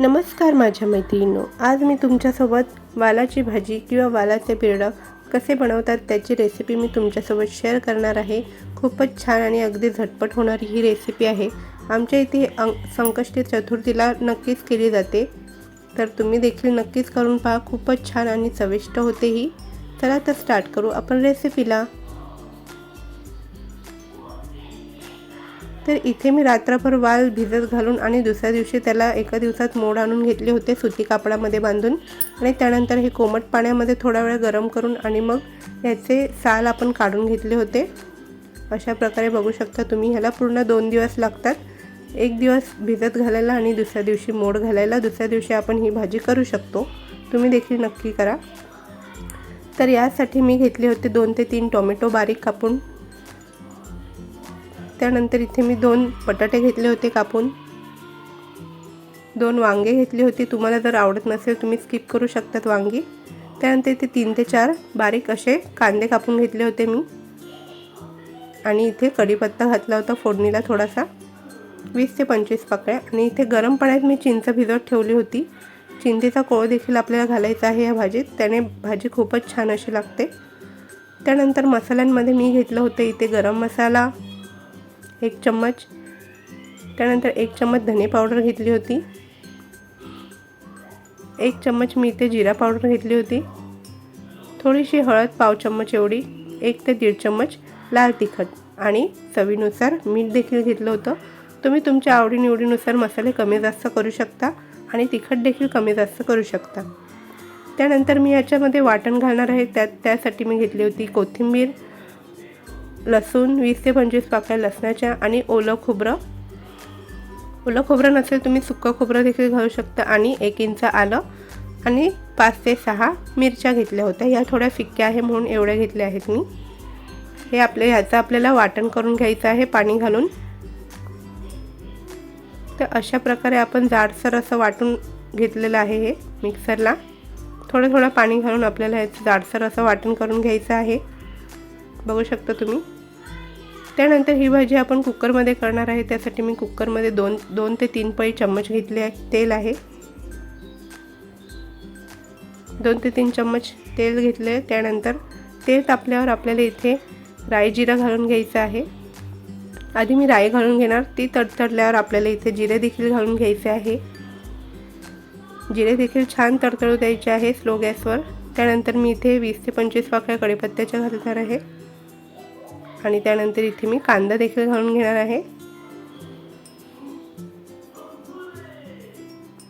नमस्कार माझ्या मैत्रिणींनो. आज मी तुमच्यासोबत वालाची भाजी किंवा वालाचे पिरडं कसे बनवतात त्याची रेसिपी मी तुमच्यासोबत शेअर करणार आहे. खूपच छान आणि अगदी झटपट होणारी ही रेसिपी आहे. आमच्या इथे अं संकष्टी चतुर्थीला नक्कीच केली जाते. तर तुम्ही देखील नक्कीच करून पहा. खूपच छान आणि चविष्ट होते ही. चला तर स्टार्ट करू आपण रेसिपीला तर इथे मी रात्रभर वाल भिजत घालून आणि दुसऱ्या दिवशी त्याला एका दिवसात मोड आणून घेतले होते सुती कापडामध्ये बांधून. आणि त्यानंतर हे कोमट पाण्यामध्ये थोडा वेळ गरम करून आणि मग याचे साल आपण काढून घेतले होते. अशा प्रकारे बघू शकता तुम्ही ह्याला पूर्ण दोन दिवस लागतात. एक दिवस भिजत घालायला आणि दुसऱ्या दिवशी मोड घालायला. दुसऱ्या दिवशी आपण ही भाजी करू शकतो. तुम्ही देखील नक्की करा. तर यासाठी मी घेतले होते दोन ते तीन टोमॅटो बारीक कापून. त्यानंतर इथे मी दोन बटाटे घेतले होते कापून. दोन वांगे घेतली होती. तुम्हाला जर आवडत नसेल तुम्ही स्किप करू शकतात वांगी. त्यानंतर इथे तीन ते चार बारीक असे कांदे कापून घेतले होते मी. आणि इथे कढीपत्ता घातला होता फोडणीला थोडासा. वीस ते पंचवीस पाकळ्या. आणि इथे गरम पाण्यात मी चिंच भिजवत ठेवली होती. चिंचेचा कोळ देखील आपल्याला घालायचा आहे या भाजीत. त्याने भाजी खूपच छान अशी लागते. त्यानंतर मसाल्यांमध्ये मी घेतलं होतं इथे गरम मसाला एक चम्मच. त्यानंतर एक चम्मच धने पावडर घेतली होती. एक चम्मच मी इथे जिरा पावडर घेतली होती. थोडीशी हळद पाव चम्मच एवढी एक ते दीड चम्मच लाल तिखट आणि चवीनुसार मीठ देखील घेतलं होतं. तुम्ही तुमच्या आवडीनिवडीनुसार मसाले कमी जास्त करू शकता आणि तिखट देखील कमी जास्त करू शकता. त्यानंतर मी याच्यामध्ये वाटण घालणार आहे. त्यात त्यासाठी मी घेतली होती कोथिंबीर लसूण वीस ते पंचवीस पाकळ्या लसणाच्या आणि ओलं खोबरं. ओलं खोबरं नसेल तुम्ही सुक्कं खोबरं देखील घालू शकता आणि एक इंच आलं आणि पाच ते सहा मिरच्या घेतल्या होत्या. या थोड्या फिक्क्या आहे म्हणून एवढ्या घेतल्या आहेत मी. हे आपल्या ह्याचं आपल्याला वाटण करून घ्यायचं आहे पाणी घालून. तर अशा प्रकारे आपण जाडसर असं वाटून घेतलेलं आहे हे मिक्सरला. थोडं थोडं पाणी घालून आपल्याला ह्याचं जाडसर असं वाटण करून घ्यायचं आहे. बघू शकता तुम्ही. त्यानंतर ही भाजी आपण कुकरमध्ये करणार आहे. त्यासाठी मी कुकरमध्ये दोन दोन ते तीन पळी चम्मच घेतले आहे. तेल आहे. दोन ते तीन चम्मच तेल घेतले त्यानंतर तेल तापल्यावर आपल्याला इथे राई जिरा घालून घ्यायचं आहे. आधी मी राई घालून घेणार. ती तडतडल्यावर आपल्याला इथे जिरे देखील घालून घ्यायचे आहे. जिरे देखील छान तडतडू द्यायचे आहे स्लो गॅसवर. त्यानंतर मी इथे वीस ते पंचवीस पाकळ्या कडीपत्त्याच्या घालणार आहे. आणि त्यानंतर इथे मी कांदा देखील घालून घेणार आहे.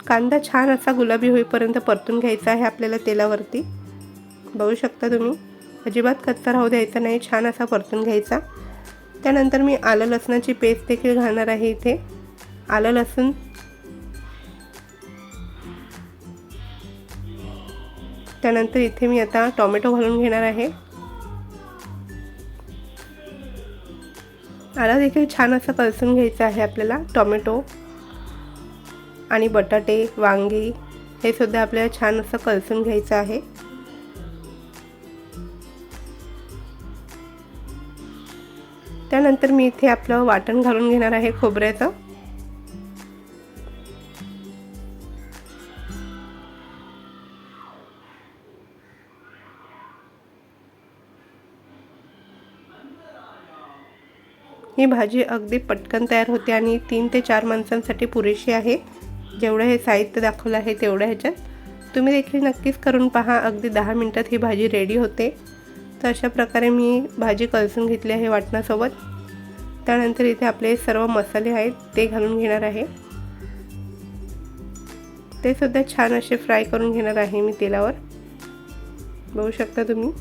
कांदा छान असा गुलाबी होईपर्यंत परतून घ्यायचा आहे आपल्याला तेलावरती. बघू शकता तुम्ही अजिबात कच्चा राहू द्यायचा नाही छान असा परतून घ्यायचा. त्यानंतर मी आलं लसणाची पेस्ट देखील घालणार आहे इथे. आलं लसूण. त्यानंतर इथे मी आता टोमॅटो घालून घेणार आहे. आला देखील छान असं कलसून घ्यायचं आहे आपल्याला. टोमॅटो आणि बटाटे वांगी हे सुद्धा आपल्याला छान असं कलसून घ्यायचं आहे. त्यानंतर मी इथे आपलं वाटण घालून घेणार आहे खोबऱ्याचं. ही भाजी अगदी पटकन तयार होते आणि तीन ते चार माणसांसाठी पुरेशी आहे. जेवढं हे साहित्य दाखवलं आहे तेवढं ह्याच्यात. तुम्ही देखील नक्कीच करून पहा अगदी दहा मिनटात ही भाजी रेडी होते. तर अशा प्रकारे मी भाजी कलसून घेतली आहे वाटणासोबत. त्यानंतर इथे आपले सर्व मसाले आहेत ते घालून घेणार आहे. ते सुद्धा छान असे फ्राय करून घेणार आहे मी तेलावर. बघू शकता तुम्ही.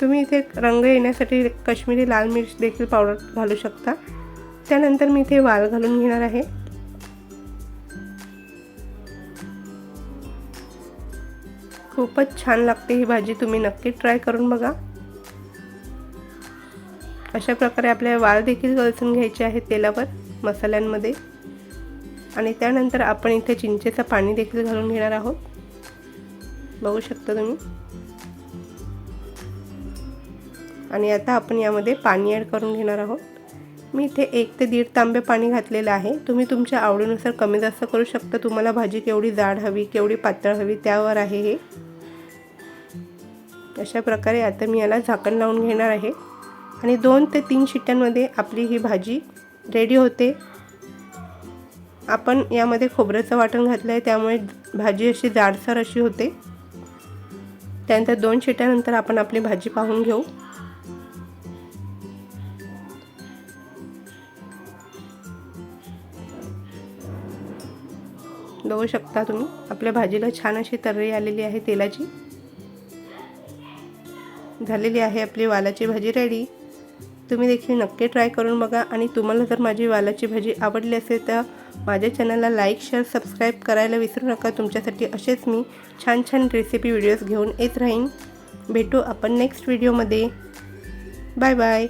तुम्ही इथे रंग येण्यासाठी कश्मीरी लाल मिर्च देखील पावडर घालू शकता. त्यानंतर मी इथे वाल घालून घेणार आहे. खूपच छान लागते ही भाजी तुम्ही नक्की ट्राय करून बघा. अशा प्रकारे आपल्याला वाल देखील गळसून घ्यायचे आहे तेलावर मसाल्यांमध्ये. आणि त्यानंतर आपण इथे चिंचेचं पाणी देखील घालून घेणार आहोत. बघू शकता तुम्ही. आणि आता आपण यामध्ये पाणी ॲड करून घेणार आहोत. मी इथे एक ते दीड तांबे पाणी घातलेलं आहे. तुम्ही तुमच्या आवडीनुसार कमी जास्त करू शकता. तुम्हाला भाजी केवढी जाड हवी केवढी पातळ हवी त्यावर आहे हे. अशा प्रकारे आता मी याला झाकण लावून घेणार आहे. आणि दोन ते तीन शिट्ट्यांमध्ये आपली ही भाजी रेडी होते. आपण यामध्ये खोबऱ्याचं वाटण घातलं आहे त्यामुळे भाजी अशी जाडसर अशी होते. त्यानंतर दोन शिट्ट्यानंतर आपण आपली भाजी पाहून घेऊ. बघू शकता तुम्ही. आपल्या भाजीला छान अशी तर्री आलेली आहे तेलाची. झालेली आहे आपली वालाची भाजी रेडी तुम्ही देखील नक्की ट्राय करून बघा आणि तुम्हाला जर माझी वालाची भाजी आवडली असेल तर माझ्या चॅनलला लाईक शेअर सबस्क्राईब करायला विसरू नका. तुमच्यासाठी असेच मी छान छान रेसिपी व्हिडिओज घेऊन येत राहीन. भेटू आपण नेक्स्ट व्हिडिओमध्ये बाय बाय